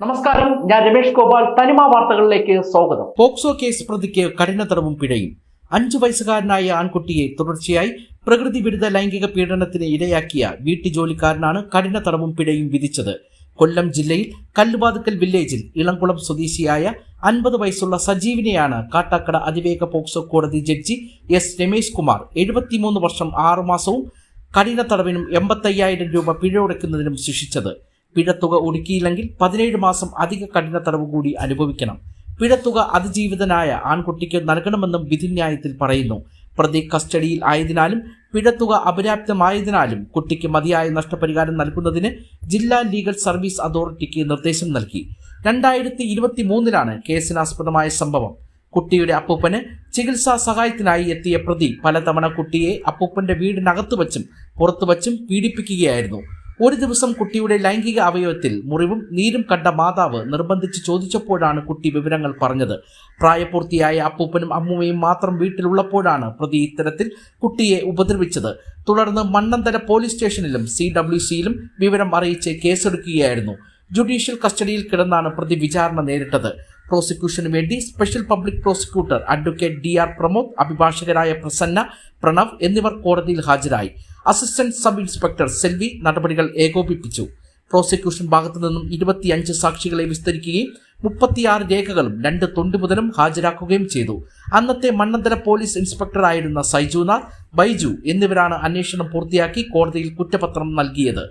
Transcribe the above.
നമസ്കാരം. ഞാൻ രമേഷ് ഗോപാൽ. തനിമ വാർത്തകളിലേക്ക് സ്വാഗതം. പോക്സോ കേസ് പ്രതിക്ക് കഠിന തടവും പിഴയും. അഞ്ചു വയസ്സുകാരനായ ആൺകുട്ടിയെ തുടർച്ചയായി പ്രകൃതി വിരുദ്ധ ലൈംഗിക പീഡനത്തിന് ഇരയാക്കിയ വീട്ടുജോലിക്കാരനാണ് കഠിന തടവും പിഴയും വിധിച്ചത്. കൊല്ലം ജില്ലയിൽ കല്ലുവാതുക്കൽ വില്ലേജിൽ ഇളംകുളം സ്വദേശിയായ അൻപത് വയസ്സുള്ള സജീവിനെയാണ് കാട്ടാക്കട അതിവേഗ പോക്സോ കോടതി ജഡ്ജി എസ് രമേശ് കുമാർ എഴുപത്തിമൂന്ന് വർഷം ആറുമാസവും കഠിന തടവിനും എൺപത്തയ്യായിരം രൂപ പിഴ പിഴയൊടുക്കുന്നതിനും ശിക്ഷിച്ചത്. പിഴത്തുക ഒടുക്കിയില്ലെങ്കിൽ പതിനേഴ് മാസം അധിക കഠിന തടവ് കൂടി അനുഭവിക്കണം. പിഴത്തുക അതിജീവിതനായ ആൺകുട്ടിക്ക് നൽകണമെന്നും വിധിന്യായത്തിൽ പറയുന്നു. പ്രതി കസ്റ്റഡിയിൽ ആയതിനാലും പിഴത്തുക അപര്യാപ്തമായതിനാലും കുട്ടിക്ക് മതിയായ നഷ്ടപരിഹാരം നൽകുന്നതിന് ജില്ലാ ലീഗൽ സർവീസ് അതോറിറ്റിക്ക് നിർദ്ദേശം നൽകി. രണ്ടായിരത്തി ഇരുപത്തി മൂന്നിലാണ് കേസിനാസ്പദമായ സംഭവം. കുട്ടിയുടെ അപ്പൂപ്പന് ചികിത്സാ സഹായത്തിനായി എത്തിയ പ്രതി പലതവണ കുട്ടിയെ അപ്പൂപ്പന്റെ വീടിനകത്തു വച്ചും പുറത്തു വച്ചും പീഡിപ്പിക്കുകയായിരുന്നു. ഒരു ദിവസം കുട്ടിയുടെ ലൈംഗിക അവയവത്തിൽ മുറിവും നീരും കണ്ട മാതാവ് നിർബന്ധിച്ച് ചോദിച്ചപ്പോഴാണ് കുട്ടി വിവരങ്ങൾ പറഞ്ഞത്. പ്രായപൂർത്തിയായ അപ്പൂപ്പനും അമ്മൂമ്മയും മാത്രം വീട്ടിലുള്ളപ്പോഴാണ് പ്രതി ഇത്തരത്തിൽ കുട്ടിയെ ഉപദ്രവിച്ചത്. തുടർന്ന് മണ്ണന്തര പോലീസ് സ്റ്റേഷനിലും സി ഡബ്ല്യു സിയിലും വിവരം അറിയിച്ച് കേസെടുക്കുകയായിരുന്നു. ജുഡീഷ്യൽ കസ്റ്റഡിയിൽ കിടന്നാണ് പ്രതി വിചാരണ നേരിട്ടത്. പ്രോസിക്യൂഷന് വേണ്ടി special public prosecutor advocate D R Pramod അഭിഭാഷകരായ Prasanna Pranav എന്നിവർ കോടതിയിൽ ഹാജരായി. അസിസ്റ്റന്റ് സബ് ഇൻസ്പെക്ടർ സെൽവി നടപടികൾ ഏകോപിപ്പിച്ചു. പ്രോസിക്യൂഷൻ ഭാഗത്തു നിന്നും ഇരുപത്തിയഞ്ച് സാക്ഷികളെ വിസ്തരിക്കുകയും മുപ്പത്തിയാറ് രേഖകളും രണ്ട് തൊണ്ടുമുതലും ഹാജരാക്കുകയും ചെയ്തു. അന്നത്തെ മണ്ണന്തര പോലീസ് ഇൻസ്പെക്ടറായിരുന്ന സൈജുനാഥ് ബൈജു എന്നിവരാണ് അന്വേഷണം പൂർത്തിയാക്കി കോടതിയിൽ കുറ്റപത്രം നൽകിയത്.